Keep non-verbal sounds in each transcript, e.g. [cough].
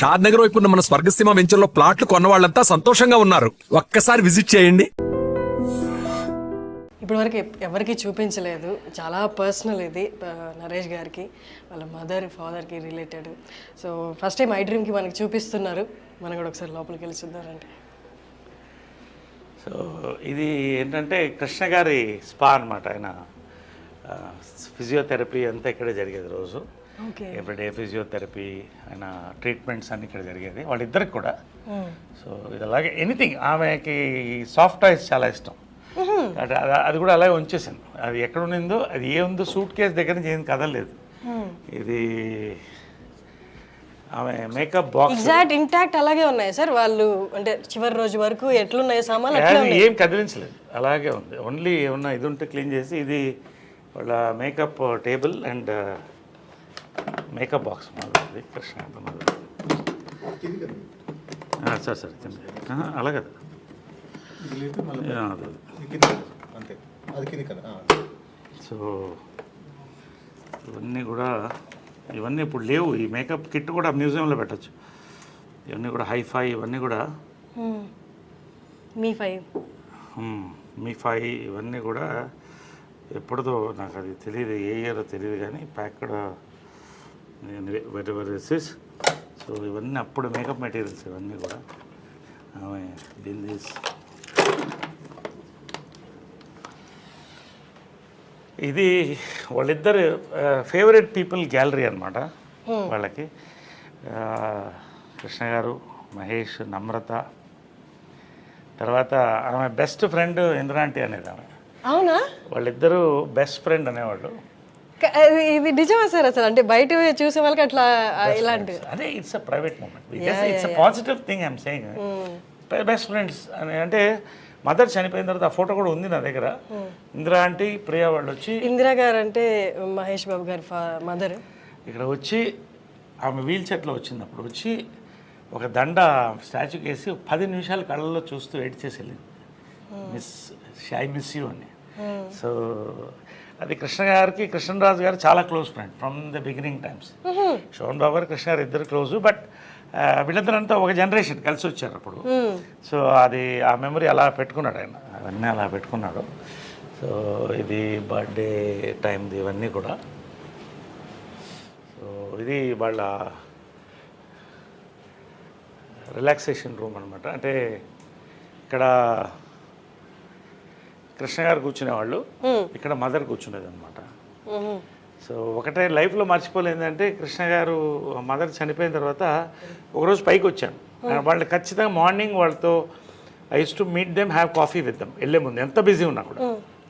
షాద్ నగర్ వైపు ఉన్న మన స్వర్గసీమ వెంచర్లో ప్లాట్లు కొన్న వాళ్ళంతా సంతోషంగా ఉన్నారు. ఒక్కసారి విజిట్ చేయండి. ఇప్పటివరకు ఎవరికి చూపించలేదు. చాలా పర్సనల్ ఇది నరేష్ గారికి వాళ్ళ మదర్ ఫాదర్కి రిలేటెడ్ సో ఫస్ట్ టైం ఐ డ్రీమ్కి మనకి చూపిస్తున్నారు. మనం కూడా ఒకసారి లోపలికి వెళ్ళి చూద్దారంటే సో ఇది ఏంటంటే కృష్ణ గారి స్పా అనమాట ఆయన. ఫిజియోథెరపీ అంతా ఇక్కడే జరిగేది రోజు. ఎవ్రీడే ఫిజియోథెరపీ ఆయన ట్రీట్మెంట్స్ అన్ని ఇక్కడ జరిగేది వాళ్ళిద్దరికి కూడా. సో ఇది అలాగే ఎనీథింగ్ ఆమెకి సాఫ్ట్ టాయ్స్ చాలా ఇష్టం. అంటే అది- కూడా అలాగే ఉంచేసాను అది ఎక్కడ ఉండిందో అది ఏ ఉందో సూట్ కేస్ దగ్గర నుంచి ఏం కదలలేదు. ఇది ఆమె మేకప్ బాక్స్ ఎగ్జాక్ట్ ఇంటాక్ట్ అలాగే ఉన్నాయి సార్. వాళ్ళు అంటే చివరి రోజు వరకు ఎట్లున్నాయి సామాన్లు ఏం కదిలించలేదు. అలాగే ఉంది. ఓన్లీ ఏమన్నా ఇది ఉంటే క్లీన్ చేసి ఇది వాళ్ళ makeup table and makeup box మాది కృష్ణ మాది సార్ సార్ కింద ఆహా, అలా కదా? యా, అదే, అదే. అంతే. అది కింది కదా? సో ఇవన్నీ కూడా ఇవన్నీ ఇప్పుడు లేవు. ఈ మేకప్ కిట్ కూడా మ్యూజియంలో పెట్టచ్చు. ఇవన్నీ కూడా హైఫై ఇవన్నీ కూడా. మీ ఫైవ్. మీ ఫైవ్ ఇవన్నీ కూడా ఎప్పుడుదో నాకు అది తెలియదు ఏ ఇయర్ తెలియదు కానీ packed very very this so ఇవన్నీ అప్పుడు మేకప్ మెటీరియల్స్ ఇవన్నీ కూడా. ఆమె దీని తీసి ఇది వాళ్ళిద్దరు ఫేవరెట్ పీపుల్ గ్యాలరీ అనమాట వాళ్ళకి. కృష్ణ గారు మహేష్ నమ్రత. తర్వాత ఆమె బెస్ట్ ఫ్రెండ్ ఇంద్రాంటి అనేది ఆమె అవునా? వాళ్ళిద్దరూ బెస్ట్ ఫ్రెండ్ అనేవాళ్ళు. ఇది నిజమా సార్ అసలు? అంటే బయట చూసే వాళ్ళకి అట్లా ఇలాంటి అదే it's a private moment it's a positive thing I'm saying best friends అని అంటే మదర్ చనిపోయిన తర్వాత ఆ ఫోటో కూడా ఉంది నా దగ్గర. ఇందిరా ఆంటీ ప్రియా వాళ్ళు వచ్చి ఇందిరా గారు అంటే మహేష్ బాబు గారి మదర్. ఇక్కడ వచ్చి ఆమె వీల్ చైర్లో వచ్చింది అప్పుడు వచ్చి ఒక దండ స్టాచ్యూకి వేసి పది నిమిషాలు కళ్ళల్లో చూస్తూ ఎడిట్ చేసి వెళ్ళింది. మిస్ ఐ మిస్ యూ అని. సో అది కృష్ణ గారికి కృష్ణరాజు గారు చాలా close friend from the beginning times. Shobhan Babu garu Krishna garu ఇద్దరు క్లోజ్ బట్ వీళ్ళిద్దరంతా ఒక జనరేషన్ కలిసి వచ్చారు అప్పుడు. సో అది ఆ మెమరీ అలా పెట్టుకున్నాడు ఆయన. అవన్నీ అలా పెట్టుకున్నాడు. సో ఇది బర్త్డే టైంది ఇవన్నీ కూడా. సో ఇది వాళ్ళ రిలాక్సేషన్ రూమ్ అనమాట అంటే ఇక్కడ కృష్ణ గారు కూర్చునేవాళ్ళు. ఇక్కడ మదర్ కూర్చునేది అనమాట సో ఒకటే లైఫ్లో మర్చిపోలేదంటే కృష్ణ గారు మదర్ చనిపోయిన తర్వాత ఒకరోజు పైకి వచ్చాను వాళ్ళు ఖచ్చితంగా మార్నింగ్ వాళ్ళతో I use to meet them have coffee with them వెళ్ళే ముందు ఎంత బిజీ ఉన్నా కూడా.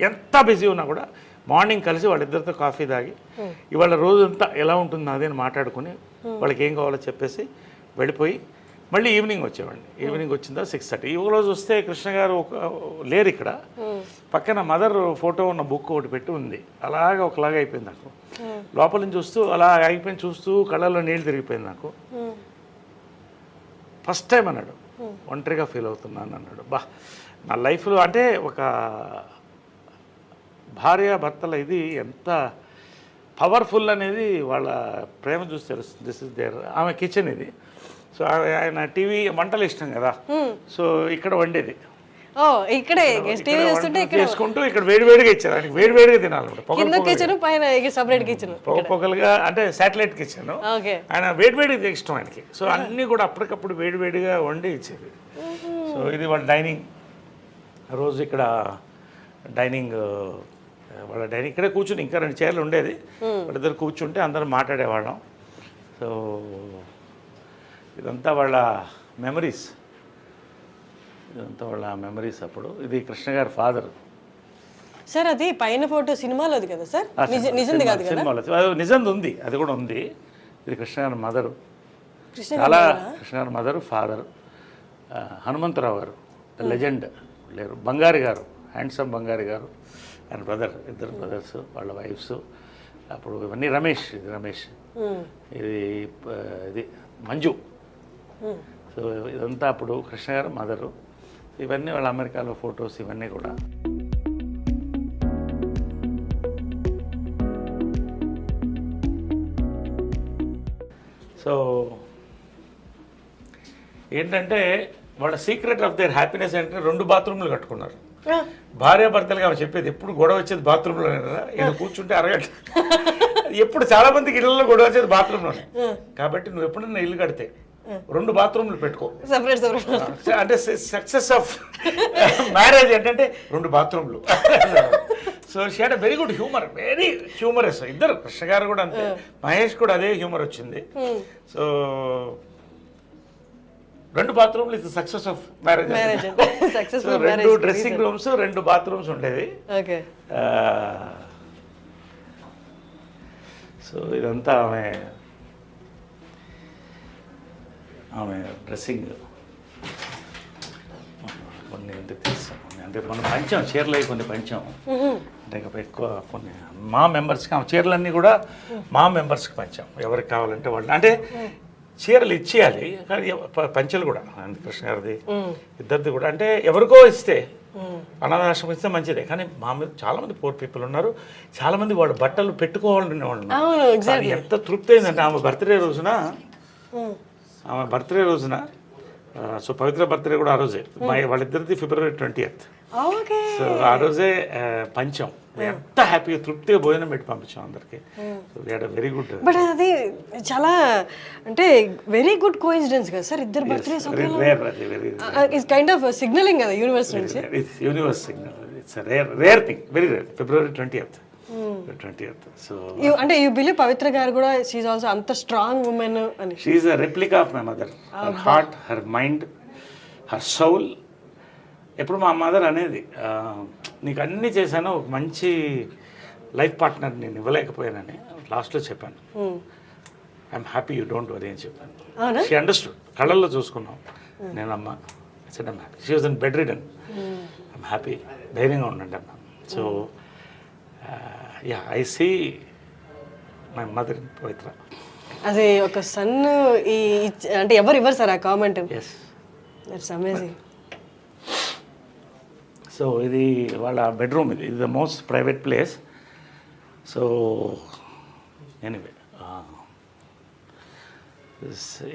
ఎంత బిజీ ఉన్నా కూడా మార్నింగ్ కలిసి వాళ్ళిద్దరితో కాఫీ తాగి ఇవాళ రోజంతా ఎలా ఉంటుంది అదే అని మాట్లాడుకుని వాళ్ళకి ఏం కావాలో చెప్పేసి వెళ్ళిపోయి మళ్ళీ ఈవినింగ్ వచ్చేవాడిని. ఈవినింగ్ వచ్చిందా సిక్స్ థర్టీ. ఒక రోజు వస్తే కృష్ణ గారు ఒక లేరు ఇక్కడ. పక్కన మదర్ ఫోటో ఉన్న బుక్ ఒకటి పెట్టి ఉంది. అలాగే ఒకలాగా అయిపోయింది నాకు. లోపల నుంచి చూస్తూ అలా అయిపోయింది చూస్తూ కళ్ళల్లో నీళ్ళు తిరిగిపోయింది నాకు. ఫస్ట్ టైం అన్నాడు. ఒంటరిగా ఫీల్ అవుతున్నాను అన్నాడు. బా నా లైఫ్లో అంటే ఒక భార్య భర్తల ఇది ఎంత పవర్ఫుల్ అనేది వాళ్ళ ప్రేమ చూసి తెలుస్తుంది. దిస్ ఇస్ దేర్ ఆమె కిచెన్ ఇది. సో ఆయన టీవీ వంటలు ఇష్టం కదా. సో ఇక్కడ వండేది. ఓ ఇక్కడే టీవీ ఇక్కడ చూస్తుంటే వంటలు ఇక్కడ చేసుకుంటూ ఇక్కడ వేడివేడిగా ఇచ్చారు. ఆయనకి వేడివేడిగా పొగలు కింద కిచెన్ పైన సపరేట్ కిచెన్. పొగ పొగలుగా అంటే శాటిలైట్ కిచెన్. ఆయన వేడివేడిగా ఇష్టం ఆయనకి. సో అన్నీ కూడా అప్పటికప్పుడు వేడివేడిగా వండి ఇచ్చేది. సో ఇది వాళ్ళ డైనింగ్. రోజు ఇక్కడ డైనింగ్ వాళ్ళ డైనింగ్. ఇక్కడే కూర్చుని ఇంకా రెండు చైర్లు ఉండేది. వాళ్ళిద్దరు కూర్చుంటే అందరం మాట్లాడేవాళ్ళం. సో ఇదంతా వాళ్ళ మెమరీస్. ఇదంతా వాళ్ళ మెమరీస్ అప్పుడు. ఇది కృష్ణ గారి ఫాదర్. సార్ అది పైన ఫోటో సినిమాలోది కదా సార్? నిజ- నిజంది కాదు సినిమాలో అది నిజంది ఉంది అది కూడా ఉంది. ఇది కృష్ణ గారి మదరు. చాలా కృష్ణ గారి మదరు ఫాదర్. హనుమంతరావు గారు. లెజెండ్. లేరు. బంగారి గారు. హ్యాండ్సమ్ బంగారి గారు. ఆయన బ్రదర్. ఇద్దరు బ్రదర్స్ వాళ్ళ వైఫ్స్. అప్పుడు ఇవన్నీ రమేష్. ఇది రమేష్. ఇది ఇది మంజు. సో ఇదంతా అప్పుడు కృష్ణ గారు మదరు. ఇవన్నీ వాళ్ళ అమెరికాలో ఫొటోస్ ఇవన్నీ కూడా. సో ఏంటంటే వాళ్ళ సీక్రెట్ ఆఫ్ దేర్ హ్యాపీనెస్ ఏంటంటే రెండు బాత్రూమ్లు కట్టుకున్నారు. భార్యాభర్తలుగా ఆమె చెప్పేది ఎప్పుడు గొడవ వచ్చేది బాత్రూంలోనే కదా ఈయన కూర్చుంటే అరగంట. [laughs] ఎప్పుడు చాలా మందికి ఇళ్ళలో గొడవ వచ్చేది బాత్రూంలోనే. కాబట్టి నువ్వు ఎప్పుడన్నా ఇల్లు కడితే రెండు బాత్రూమ్లు పెట్టుకో. సపరేట్ సపరేట్ అంటే సక్సెస్ ఆఫ్ మ్యారేజ్ ఏంటంటే రెండు బాత్రూమ్లు so she had very good humour very humorous ఇద్దరు కృష్ణ గారు కూడా అంతే. మహేష్ కూడా అదే హ్యూమర్ వచ్చింది. సో రెండు బాత్రూమ్లు ఇది సక్సెస్ ఆఫ్ మ్యారేజ్ రెండు డ్రెస్సింగ్ రూమ్స్ రెండు బాత్రూమ్స్ ఉండేవి. సో ఇదంతా ఆమె ఆమె డ్రెస్సింగ్. కొన్ని అంటే తెలుసు అంటే మనం పంచాం చీరలు అవి కొన్ని పంచాం. అంటే ఎక్కువ కొన్ని మా మెంబర్స్కి ఆ చీరలన్నీ కూడా మా మెంబర్స్కి పంచాం. ఎవరికి కావాలంటే వాళ్ళు అంటే చీరలు ఇచ్చేయాలి కానీ పంచెలు కూడా. కృష్ణ గారిది ఇద్దరిది కూడా. అంటే ఎవరికో ఇస్తే అనాథాశ్రమం ఇస్తే మంచిదే. కానీ మా మీద చాలా మంది పూర్ పీపుల్ ఉన్నారు. చాలా మంది వాళ్ళు బట్టలు పెట్టుకోవాలనే వాళ్ళు ఎంత తృప్తి అయిందంటే ఆమె బర్త్డే రోజున ఆమె బర్త్డే రోజున సో పవిత్ర బర్త్డే కూడా ఆ రోజే. మా వాళ్ళిద్దరిది ఫిబ్రవరి ట్వంటీ ఎయిత్. సో ఆ రోజే పంచాం. ఎంత హ్యాపీగా తృప్తిగా భోజనం పెట్టి పంపించాం అందరికి. వెరీ గుడ్ బట్ అది చాలా అంటే వెరీ గుడ్ కోఇన్సిడెన్స్ కదా సార్? ఇద్దరు birthdays very it's kind of signaling కదా యూనివర్స్ నుంచి. Universe signal it's rare rare thing very rare February twenty eighth twenty so అంటే యూ బిలీవ్ పవిత్ర గారు కూడా షీఈ్ ఆల్సో అంత స్ట్రాంగ్ ఉమెన్ అని. She a replica of my mother her heart her mind her soul ఎప్పుడు మా mother అనేది నీకు అన్నీ చేశాను ఒక మంచి లైఫ్ పార్ట్నర్ నేను ఇవ్వలేకపోయానని లాస్ట్లో చెప్పాను. I'm happy you don't worry అని చెప్పాను? షీ అండర్స్టూడ్ కళ్ళల్లో చూసుకున్నాం. నేను అమ్మ I'm happy she was on bedridden I'm happy ధైర్యంగా ఉండండి అన్న so ya I see my mother Pavitra అది ఒక సన్ ఈ అంటే ఎవరు ఇవ్వరు సార్ ఆ comment yes it's amazing so ఇది వాళ్ళ బెడ్రూమ్ ఇది. ఇది the most private place so anyway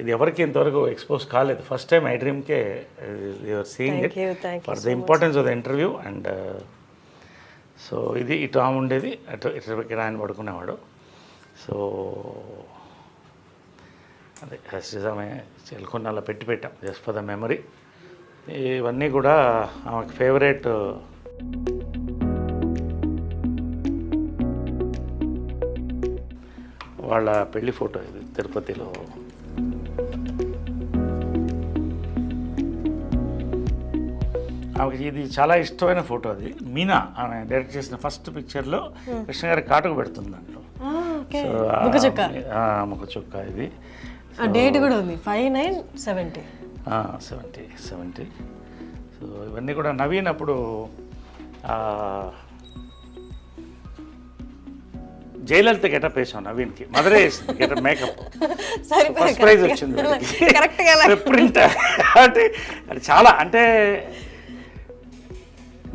ఇది ఎవరికి ఇంతవరకు ఎక్స్పోజ్ కాలేదు. ఫస్ట్ టైం ఐ డ్రీమ్కే your seeing it for the importance of the interview and so ఇది ఇటు ఆమె ఉండేది. అటు ఇటు ఇక్కడ ఆయన పడుకునేవాడు. సో అదే ఆమె చెల్కొని అలా పెట్టి పెట్టాం. Just for the memory. ఇవన్నీ కూడా ఆమెకు ఫేవరెట్. వాళ్ళ పెళ్ళి ఫోటో ఇది తిరుపతిలో. ఆమెకి ఇది చాలా ఇష్టమైన ఫోటో అది. మీనా ఆమె డైరెక్ట్ చేసిన ఫస్ట్ పిక్చర్లో కృష్ణ గారి కాటుకు పెడుతుంది దాంట్లో. ఆ- ముఖ చుక్క ఇది. డేట్ కూడా ఉంది. Five nine seventy seventy seventy so ఇవన్నీ కూడా నవీన్ అప్పుడు జయలలిత గెటప్ వేసాం నవీన్కి. మదరే వేసింది గెటప్ మేకప్. [laughs] ఫస్ట్ ప్రైజ్ వచ్చింది ప్రింట్ [laughs] [laughs] అంటే అది చాలా అంటే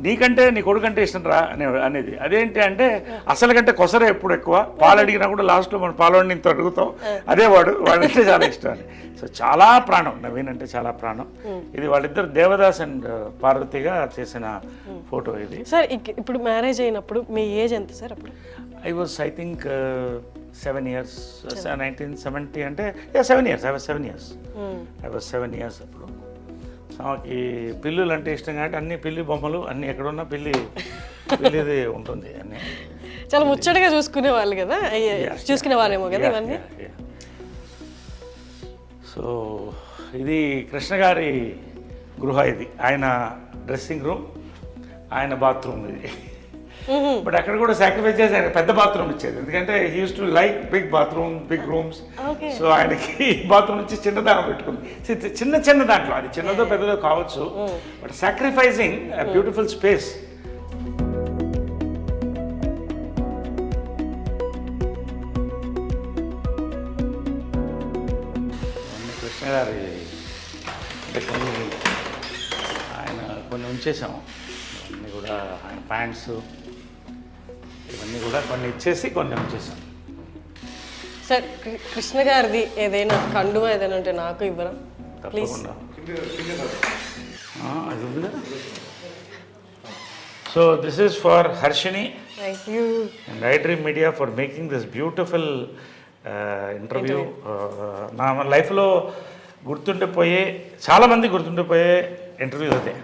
నీకంటే నీ కొడుకంటే ఇష్టం రా అనే అనేది. అదేంటి అంటే అసలు కంటే కొసరే ఎప్పుడు ఎక్కువ? పాలు అడిగినా కూడా లాస్ట్లో మనం పాలు ఇంత అడుగుతాం. అదే వాడు వాడంటే చాలా ఇష్టం అని. సో చాలా ప్రాణం. నవీన్ అంటే చాలా ప్రాణం. ఇది వాళ్ళిద్దరు దేవదాస్ అండ్ పార్వతిగా చేసిన ఫోటో ఇది. సార్ ఇప్పుడు మ్యారేజ్ అయినప్పుడు మీ ఏజ్ ఎంత సార్ అప్పుడు? I was I think seven years nineteen seventy అంటే seven years I was seven years I was seven years అప్పుడు ఆమెకి పిల్లులు అంటే ఇష్టం కాబట్టి అన్ని పిల్లి బొమ్మలు అన్ని ఎక్కడున్నా పిల్లి పిల్లిది ఉంటుంది అన్ని. చాలా ముచ్చటగా చూసుకునే వాళ్ళు కదా? చూసుకునే వాళ్ళేమో కదా ఇవన్నీ? సో ఇది కృష్ణ గారి గృహ ఇది. ఆయన డ్రెస్సింగ్ రూమ్ ఆయన బాత్రూమ్ ఇది. బట్ అక్కడ కూడా సాక్రిఫైస్ చేసి ఆయన పెద్ద బాత్రూమ్ ఇచ్చేది. ఎందుకంటే use to like big bathroom big rooms. So ఆయనకి బాత్రూమ్ నుంచి చిన్న దానం పెట్టుకుంది చిన్న చిన్న దాంట్లో. అది చిన్నదో పెద్దదో కావచ్చు. But sacrificing beautiful space Krishna గారి అంటే కొన్ని ఆయన కొన్ని ఉంచేసాము ఇవన్నీ కూడా ఆయన ప్యాంట్స్ ఇవన్నీ కూడా కొన్ని ఇచ్చేసి కొన్ని ఉంచేసాం. సార్ కృష్ణ గారిది ఏదైనా కండువా ఏదైనా ఉంటే నాకు ఇవ్వరా? తప్పకుండా. ఆ, అది ఉంది కదా so this is for Harshini thank you and Dream Media for making this beautiful interview నా లైఫ్లో గుర్తుండిపోయే చాలామంది గుర్తుండిపోయే ఇంటర్వ్యూ అదే.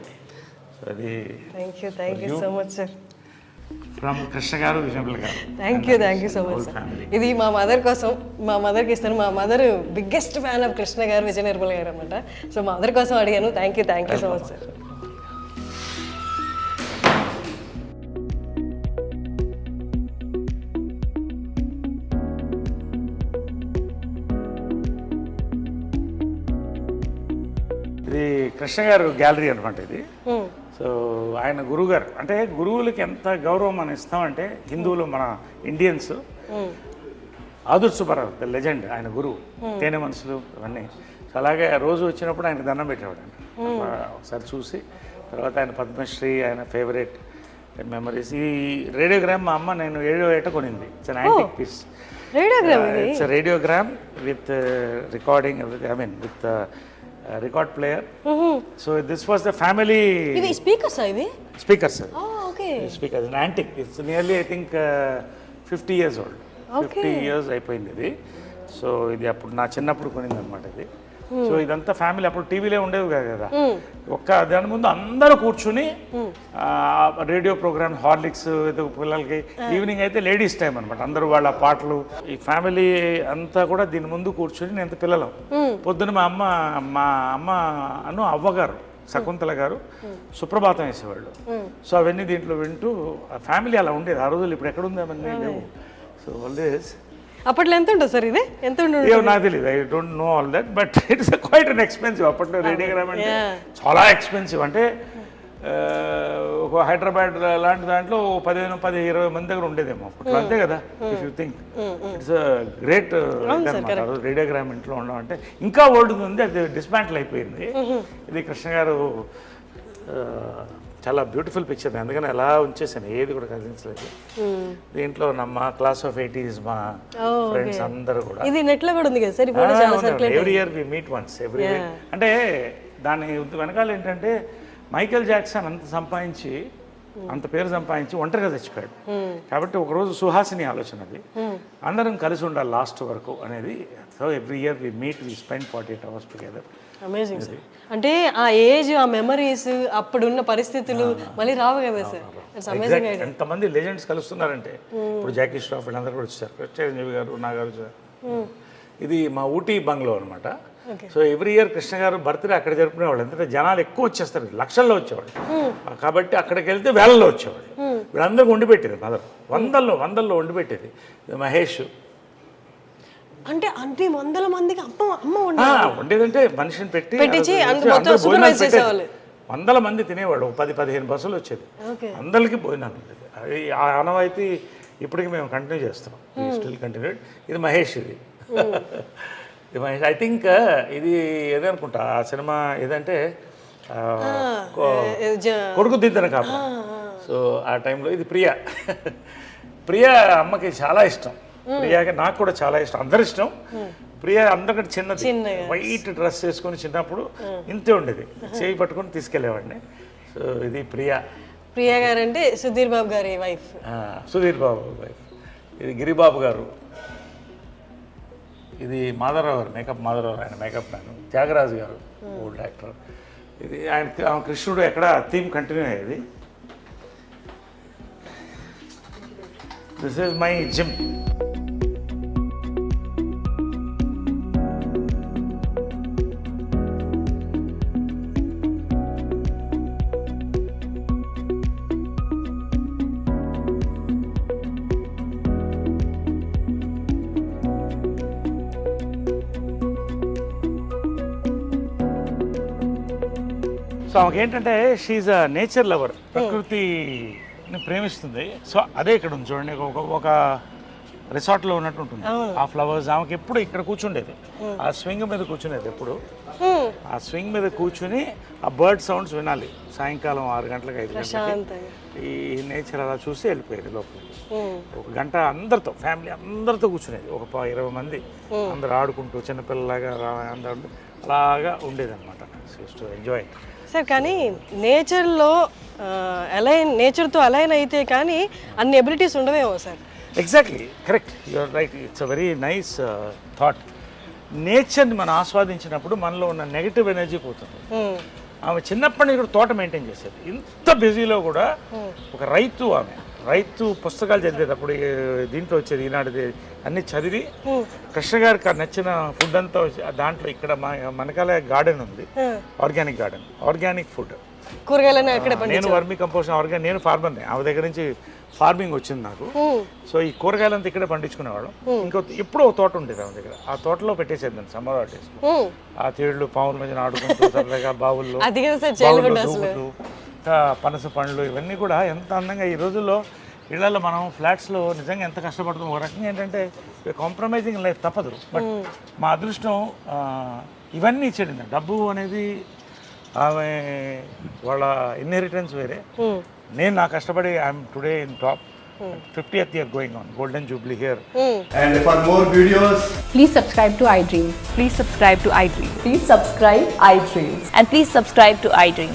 సో అది thank you thank you so much sir from Krishna garu thank you thank you so much sir ఇది మా mother కోసం మా మదర్కి ఇస్తాను. మా mother biggest fan of Krishna garu Vijaya Nirmala గారు అనమాట సో మా మదర్ కోసం అడిగాను. Thank you thank you so much sir ఇది కృష్ణ గారు గ్యాలరీ అనమాట ఇది. సో ఆయన గురువు గారు అంటే గురువులకి ఎంత గౌరవం మనం ఇస్తామంటే హిందువులు మన Indians. Adurthi Subbarao the legend ఆయన గురువు. తేనె మనసులు అవన్నీ సో అలాగే రోజు వచ్చినప్పుడు ఆయన దండం పెట్టేవాడు ఒకసారి చూసి తర్వాత ఆయన పద్మశ్రీ ఆయన ఫేవరెట్ మెమరీస్. ఈ రేడియోగ్రామ్ మా అమ్మ నేను ఏడో ఏట కొనింది. It's an antique piece radiogram it's radiogram with recording I mean with record player so this was the family ఇవి స్పీకర్స్ ఇవి speakers okay speakers antique it's nearly I think fifty years old fifty years అయిపోయింది ఇది. So ఇది అప్పుడు నా చిన్నప్పుడు కొనింది అనమాట ఇది. సో ఇదంతా ఫ్యామిలీ అప్పుడు టీవీలో ఉండేవి కాదు. కదా ఒక్క దాని ముందు అందరూ కూర్చుని రేడియో ప్రోగ్రామ్ హార్లిక్స్ పిల్లలకి ఈవినింగ్ అయితే లేడీస్ టైం అనమాట అందరూ వాళ్ళ పాటలు ఈ ఫ్యామిలీ అంతా కూడా దీని ముందు కూర్చుని నేను పిల్లలం. పొద్దున మా అమ్మ మా అమ్మ అను అవ్వగారు శకుంతల గారు సుప్రభాతం వేసేవాళ్ళు. సో అవన్నీ దీంట్లో వింటూ ఆ ఫ్యామిలీ అలా ఉండేది. ఆ రోజులు ఇప్పుడు ఎక్కడ ఉంది అవన్నీ లేవు. సో ఆల్వేస్ అప్పట్లో ఎంత ఉంటుంది సార్ ఇది? ఎంత ఏమో నాకు తెలియదు I don't know all that but it's quite an expensive అప్పట్లో రేడియోగ్రామ్ అంటే. చాలా ఎక్స్పెన్సివ్ అంటే ఒక హైదరాబాద్ లాంటి దాంట్లో పదిహేను పది ఇరవై మంది దగ్గర ఉండేదేమో. అప్పట్లో అంతే కదా if you think it's great radiogram ఇంట్లో ఉండడం అంటే ఇంకా ఓల్డ్ ఉంది అది డిస్మాంటిల్ అయిపోయింది. ఇది కృష్ణ గారు చాలా బ్యూటిఫుల్ పిక్చర్ అందుకని అలా ఉంచేసాను ఏది కూడా కదిలించలేదు దీంట్లో నా మా క్లాస్ ఆఫ్ ఎయిటీస్ మా ఫ్రెండ్స్ అందరూ కూడా. ఇది కూడా ఉంది కదా sir? Every year we meet once every అంటే దాని వెనకాల ఏంటంటే మైకేల్ జాక్సన్ అంత సంపాదించి అంత పేరు సంపాదించి ఒంటరిగా చచ్చిపోయాడు. కాబట్టి ఒకరోజు సుహాసిని ఆలోచన అది. అందరం కలిసి ఉండాలి లాస్ట్ వరకు అనేది. So every year we meet we spend forty eight hours together amazing sir అంటే ఆ ఏజ్ ఆ మెమరీస్ అప్పుడున్న పరిస్థితులు మళ్ళీ రావు కదా సార్ ఎంతమంది లెజెండ్స్ కలుస్తున్నారంటే ఇప్పుడు జాకీ ష్రాఫ్ వీళ్ళందరూ కూడా వచ్చారు. చిరంజీవి గారు నాగార్జున ఇది మా ఊటీ బంగ్లో అనమాట సో ఎవ్రీ ఇయర్ కృష్ణ గారు బర్త్డే అక్కడ జరుపుకునేవాళ్ళు ఎందుకంటే జనాలు ఎక్కువ వచ్చేస్తారు లక్షల్లో వచ్చేవాళ్ళు. కాబట్టి అక్కడికి వెళ్తే వేలల్లో వచ్చేవాళ్ళు. వీళ్ళందరికీ వండి పెట్టేది మదర్. వందల్లో వందల్లో వండి పెట్టేది. మహేష్ అంటే అన్ని వందల మందికి అమ్మ అమ్మ వండేదంటే మనిషిని పెట్టి పెట్టించి మొత్తం. చేసేవాళ్ళు. వందల మంది తినేవాళ్ళు పది పదిహేను బస్సులు వచ్చేది. అందరికీ భోజనాలు ఉండేది. అది ఆ ఆనవాయితీ ఇప్పటికీ మేము కంటిన్యూ చేస్తాం స్టిల్ కంటిన్యూ ఇది మహేష్ ఇది. ఇది మహేష్. ఐ థింక్ ఇది ఏదనుకుంటా ఆ సినిమా ఏదంటే కొడుకు దిద్దన కాపు సో ఆ టైంలో ఇది ప్రియ. [laughs] ప్రియ అమ్మకి చాలా ఇష్టం. ప్రియాకి నాకు కూడా చాలా ఇష్టం. అందరి ఇష్టం ప్రియ అందరికంటే చిన్నది. చిన్నగా. వైట్ డ్రెస్ వేసుకొని చిన్నప్పుడు ఇంతే ఉండేది. చేయి పట్టుకొని తీసుకెళ్ళేవాడిని సో ఇది ప్రియా. ప్రియా గారు అంటే సుధీర్ బాబు గారి వైఫ్. సుధీర్ బాబు వైఫ్. ఇది గిరిబాబు గారు. ఇది మాధవరావు గారు మేకప్ మాధవరావు ఆయన మేకప్ మ్యాన్. త్యాగరాజు గారు ఓల్డ్ యాక్టర్. ఇది ఆయన ఆయన కృష్ణుడు ఎక్కడ థీమ్ కంటిన్యూ అయ్యేది? This is my gym so ఆమెకి ఏంటంటే షీఈ్ అ నేచర్ లవర్ ప్రకృతిని ప్రేమిస్తుంది. సో అదే ఇక్కడ ఉంది చూడండి ఒక ఒక రిసార్ట్లో ఉన్నట్టు ఉంటుంది ఆ ఫ్లవర్స్ ఆమెకి ఎప్పుడు ఇక్కడ కూర్చుండేది. ఆ స్వింగ్ మీద కూర్చునేది ఎప్పుడు. ఆ స్వింగ్ మీద కూర్చుని ఆ బర్డ్ సౌండ్స్ వినాలి. సాయంకాలం ఆరు గంటలకు ఐదు గంటలకి. ఈ నేచర్ అలా చూసి వెళ్ళిపోయేది లోపలికి ఒక గంట అందరితో ఫ్యామిలీ అందరితో కూర్చునేది. ఒక ఇరవై మంది. అందరు ఆడుకుంటూ చిన్నపిల్లలాగా అలాగా ఉండేదన్నమాట. టు ఎంజాయ్ సార్ కానీ నేచర్లో అలైన్ నేచర్తో అలైన్ అయితే కానీ అన్ని abilities ఉండవేమో sir. Exactly correct you're right it's a very nice thought నేచర్ని మనం ఆస్వాదించినప్పుడు మనలో ఉన్న నెగిటివ్ ఎనర్జీ పోతుంది. ఆమె చిన్నప్పటి నుంచి కూడా తోట మెయింటైన్ చేసేది. ఇంత బిజీలో కూడా ఒక రైతు ఆమె. రైతు పుస్తకాలు చదివేటప్పుడు దీంట్లో వచ్చేది ఈనాటిది అన్ని చదివి కృష్ణ గారికి నచ్చిన ఫుడ్ అంతా దాంట్లో ఇక్కడ మనకాల గార్డెన్ ఉంది. Organic garden organic food. అక్కడే నేను వర్మి కంపోస్ట్ ఆర్గానిక్ నేను ఫార్మర్ని ఆమె దగ్గర నుంచి ఫార్మింగ్ వచ్చింది నాకు. సో ఈ కూరగాయలంతా ఇక్కడే పండించుకునేవాళ్ళం. ఇంకో ఎప్పుడో తోట ఉండేది ఆమె దగ్గర. ఆ తోటలో పెట్టేసేది నేను సమ్మర్ హాలిడేస్. ఆ. తేళ్ళు పాముల మధ్యన ఆడుకుంటూ సరదాగా బావుల్లో పనస పండ్లు ఇవన్నీ కూడా ఎంత అందంగా ఈ రోజుల్లో ఇళ్ళలో మనం ఫ్లాట్స్లో నిజంగా ఎంత కష్టపడుతున్నాం. ఒక రకంగా ఏంటంటే కాంప్రమైజింగ్ లైఫ్ తప్పదు. బట్ మా అదృష్టం ఆ, ఇవన్నీ ఇచ్చాడు డబ్బు అనేది ఆమె వాళ్ళ ఇన్హెరిటెన్స్ వేరే. నేను నా కష్టపడి I'm today in top fiftieth year going on golden jubilee here And for more videos, Please subscribe to iDream. Please subscribe to iDream. Please subscribe iDream. And please subscribe to iDream.